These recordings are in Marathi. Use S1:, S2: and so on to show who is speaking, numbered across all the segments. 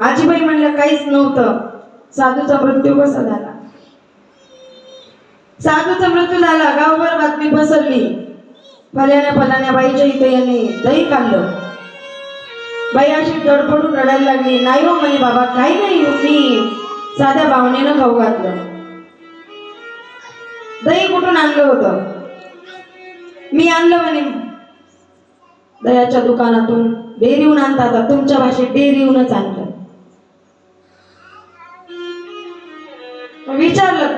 S1: आजीबाई म्हणलं काहीच नव्हतं. साधूचा मृत्यू कसा झाला? साधूचा मृत्यू झाला गावभर बातमी पसरली. फल्याने फलाने बाईच्या इथे यांनी दही काढलं. बाई अशी तडफडून रडायला लागली नाही हो म्हणे बाबा काही नाही मी साध्या भावनेनं खाऊ घातलं. दही कुठून आणलं होतं? मी आणलं म्हणे. दह्याच्या दुकानातून डेरीहून आणतात तुमच्या भाषेत डेअरीहूनच आणलं विचारलं.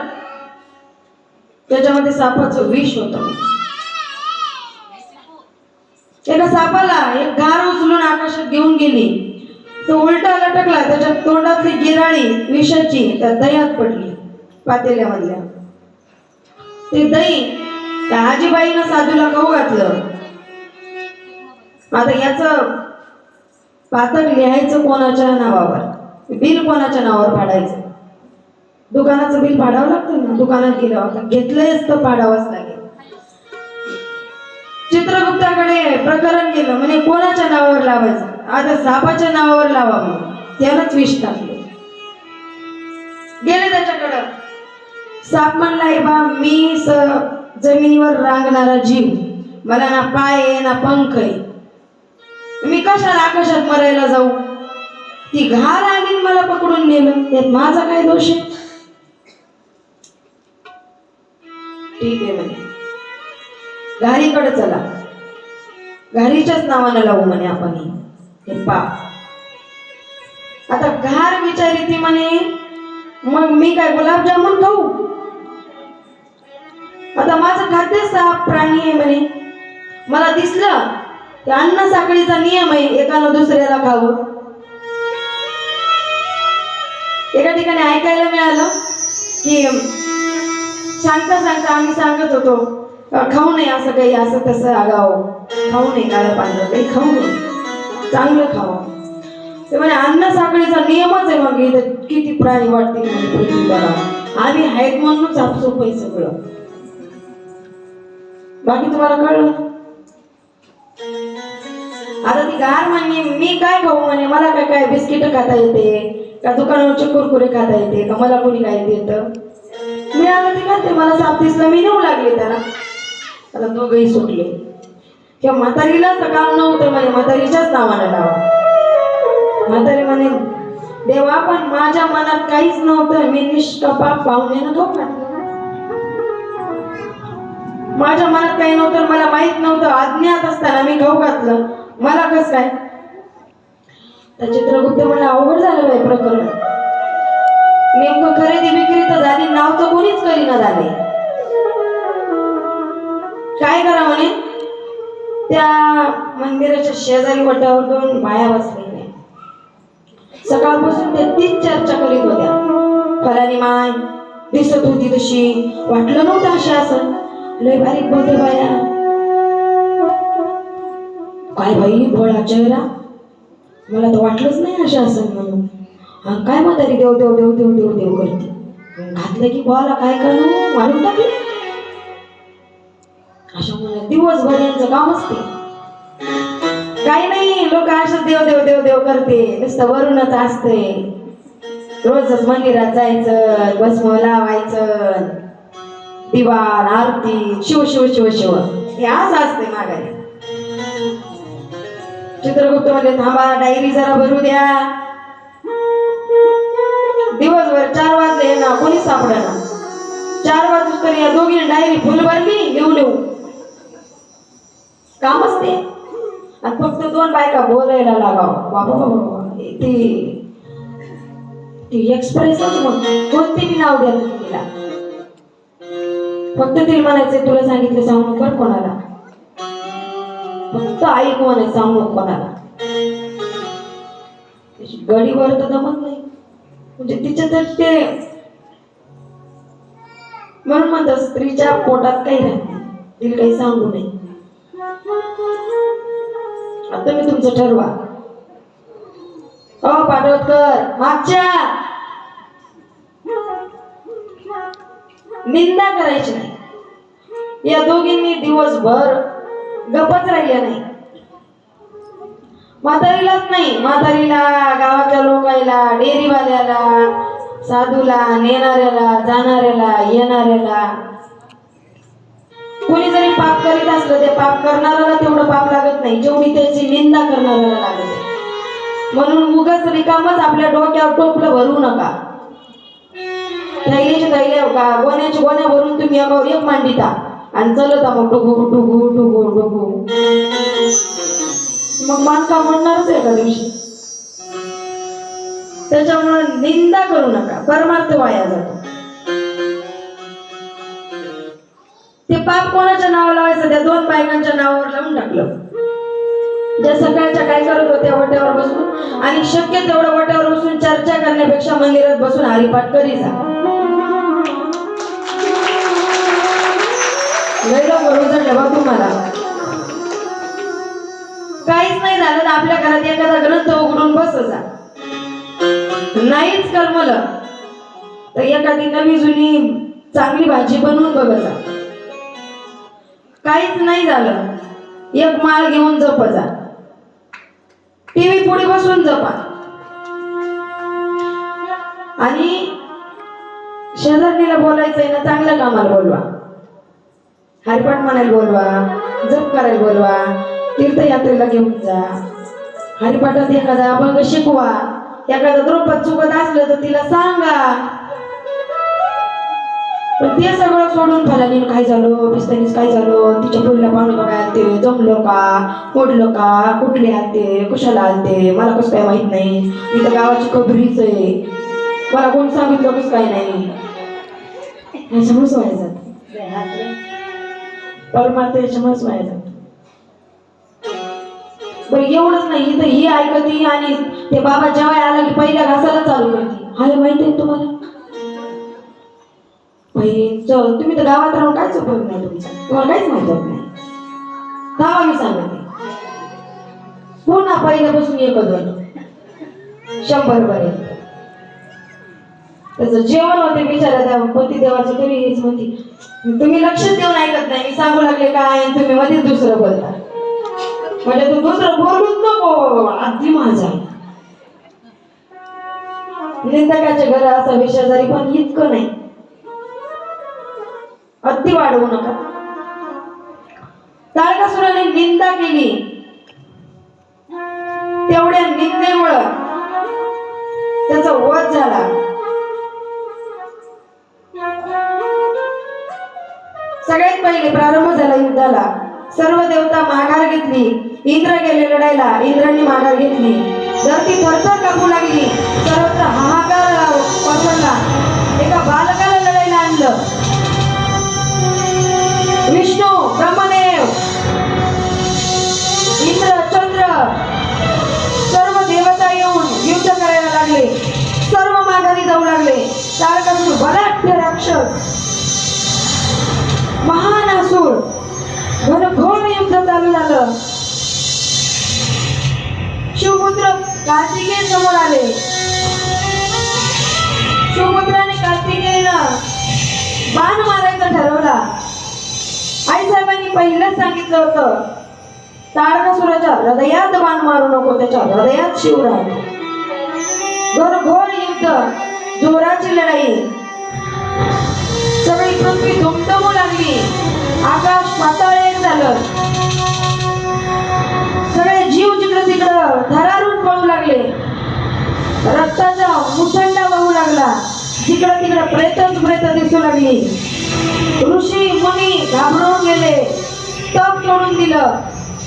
S1: त्याच्यामध्ये सापाचं विष होतं. एका सापाला एक गार उचलून आकाशात घेऊन गेली. तो उलटा लटकला. त्याच्या तोंडातली गिराळी विषाची त्या दह्यात पडली. पातेल्यामधल्या ते दही त्या आजीबाईनं साधूला खाऊ घातलं. आता याच पातक लिहायचं कोणाच्या नावावर? बिल कोणाच्या नावावर फाडायचं दुकानाचं बिल पाडावं लागतं ना? दुकानात गेलं आपण घेतलंयच तर फाडावंच लागेल. चित्रगुप्ताकडे प्रकरण गेलं म्हणजे कोणाच्या नावावर लावायचं? आता सापाच्या नावावर लावावं त्यानंच विष टाकलं. गेले त्याच्याकडं. साप म्हणलाय बा मी स जमिनीवर रांगणारा जीव. मला ना पाय आहे ना पंख आहे. मी कशाला आकाशात मरायला जाऊ? ती घार आली मला पकडून नेलं. त्यात माझा काय दोष आहे? ठीक आहे म्हणे. घारीकडे चला. घारीच्याच नावानं लावू म्हणे आपण हे. पाप आता घार विचारी ती म्हणे मग मी काय गुलाबजामुन खाऊ? आता माझं खाद्य साप प्राणी आहे म्हणे. मला दिसलं की अन्न साखळीचा नियम आहे एकानं दुसऱ्याला खावं. एका ठिकाणी ऐकायला मिळालं की शांत सांगता आम्ही सांगत होतो खाऊ नये असं काही असं तसं आगाव. खाऊ नये काळं पांढरं काही खाऊ नये. चांगलं खावं. ते म्हणजे अन्न साखळीचा नियमच आहे मग इथं. किती प्राणी वाटतील पृथ्वीला आम्ही आहेत म्हणूनच आपसोप आहे सगळं बाकी तुम्हाला कळलं? आता ती गार म्हणे मी काय खाऊ म्हणे? मला काय काय बिस्किट खाता येते? का दुकानावरचे कुरकुरे खाता येते? का मला कोणी काय येतं मला साप दिसला मी नऊ लागले त्याला. आता दोघही सुटले. किंवा म्हातारीला सकाळ काम नव्हतं म्हणे म्हातारीच्याच नावाने लावा. म्हातारी म्हणे देवा पण माझ्या मनात काहीच नव्हतं. मी निष्कपाप पाहुण्यानं खाऊ माझ्या मनात काही नव्हतं मला माहीत नव्हतं. अज्ञात असताना मी घाऊ घातलं मला कस काय? तर चित्रगुप्त म्हणलं अवघड झालं बाई प्रकरण. नेमकं खरेदी विक्री तर झाली नाव तर कोणीच करीना झाले. काय करा म्हणे? त्या मंदिराच्या शेजारी वटावर दोन बाया बसलेल्या सकाळपासून त्या तीच चर्चा करीत होत्या. फलानी माय दिसत होती तशी वाटलं नव्हतं अशा असं. लय बारीक बोलते बाया. काय बाई भोळा चेहरा? मला तर वाटलंच नाही अशा असं म्हणून. हा काय म्हातारी देव देव देव देव देव देव करते. घातलं की बोला काय करणं मारून टाकले. अशा मला दिवसभर यांचं काम असते. काही नाही लोक अशा देव देव देव देव करते. नुसतं वरूनच असते रोजच मंदिरात जायचं भस्म लावायचं. दिवाण आरती शिव शिव शिव शिव. हे आज असते माघारी. चित्रगुप्त म्हणजे थांबा डायरी जरा भरू द्या. सापडेना चार वाजूस तर या दोघी डायरी फुल भरली लिहू लिहू काम असते. आणि फक्त दोन बायका बोलायला लागाव. बाबा बाबा. ती ती एक्सप्रेसच मग कोणते बी नाव द्या तिला. फक्त तिला म्हणायचं तुला सांगितलं सांगू नको बरं कोणाला. फक्त ऐक म्हणायचं सांगू कोणाला. गडीवर तर जमत नाही. म्हणजे तिच्या तर ते म्हणून स्त्रीच्या पोटात काही राहत नाही. तिला काही सांगू नये. आता मी तुमचं ठरवा. हो पाठवतकर मागच्या. निंदा करायची नाही. या दोघींनी दिवसभर गपच राहिल्या नाही. म्हातारीलाच नाही म्हातारीला गावातल्या लोकायला डेअरीवाल्याला साधूला नेणाऱ्याला जाणाऱ्याला येणाऱ्याला. कोणी जरी पाप करीत असलं ते पाप करणाऱ्याला तेवढं पाप लागत नाही. जेवढी त्याची निंदा करणाऱ्याला लागत. आहे म्हणून उगाच रिकामच आपल्या डोक्यावर टोपलं भरू नका. थैल्याच्या थैल्या गा- गोण्याच्या गोण्या भरून तुम्ही एकावर एक मांडिता आणि चलत मग डुगू डुगू डुगू डुगू. मग मान का म्हणणारच एका दिवशी? त्याच्यामुळं निंदा करू नका. परमार्थ वाया जातो. ते पाप कोणाच्या नावावर लावायचं? त्या दोन बायकांच्या नावावर लावून टाकलं. ज्या सकाळच्या काय करत होत्या वट्यावर बसून आणि शक्य तेवढं वट्यावर बसून चर्चा करण्यापेक्षा मंदिरात बसून हरिपाठ करी जा. तुम्हाला. काहीच नाही झालं तर आपल्या घरात एखादा ग्रंथ उघडून बस जा. नाहीच करमलं. तर एखादी नवी जुनी चांगली भाजी बनवून बघा जा. काहीच नाही झालं. एक माळ घेऊन जप जा. टीव्ही पुढे बसून जपा. आणि शेजारणीला बोलायचंय ना चांगल्या कामाला बोलवा. हरिपाठ म्हणायला बोलवा जप करायला बोलवा तीर्थयात्रेला घेऊन जा. हरिपाठात एखादा अभंग शिकवा. एखादा द्रौपद चुकत असलं तर तिला सांगा. पण ते सगळं सोडून फलानीन काय झालं? पिस्तानीच काय झालं? तिच्या पुढल्या पाहुणे बघायला ते जमलं का? मोडलं का? कुठले आलते? कशाला आलते? मला कसं काय माहीत नाही. इथं गावाची खबरीच आहे. मला कोण सांगितलं कसं काय नाही? ह्याच्यामुळेच व्हायला जात. परमार्थ याच्यामुळेच व्हायला पण एवढंच नाही इथं ही ऐकती आणि ते बाबा जेव्हा आला की पहिल्या घासाला चालू करते. आले माहिती आहे तुम्हाला? चल तुम्ही तर गावात राहून काहीच उपयोग नाही तुमचा? तुम्हाला काहीच माहीत होत नाही. थांबा मी सांगते. पुन्हा पहिल्यापासून एक दोन. शंभर पर्यंत. त्याचं जेवण होते बिचारा त्या पती देवाचं तरी हेच म्हणते. तुम्ही लक्ष देऊन ऐकत नाही. मी सांगू लागले काय? तुम्ही मध्येच दुसरं बोलता. म्हणजे तू दुसरं बोलूच नको अगदी माझा. निंदकाच्या घर असा विषय जरी पण इतकं नाही. अति वाढवू नका. तारकासुराने निंदा केली. तेवढ्या निंदेमुळं त्याचा वध झाला. सगळ्यात पहिले प्रारंभ झाला युद्धाला. सर्व देवता माघार घेतली. इंद्र गेले लढायला इंद्रांनी माघार घेतली. धरती थरथर कापू लागली सर्वत्र हा कार्तिकेय समोर आले. सुमुद्राने कार्तिकेयला बाण मारायचा ठरवला. आई साहेबांनी पहिलंच सांगितलं होतं तारकासुराच्या हृदयात बाण मारू नको त्याच्या हृदयात शिव राहतो घोर युद्ध जोराची लढाई. सगळी पृथ्वी धुमधमू लागली. आकाश पातळे इकडं तिकडं प्रेतच प्रेत दिसू लागली. ऋषी मुनी घाबरून गेले. तप करून दिलं.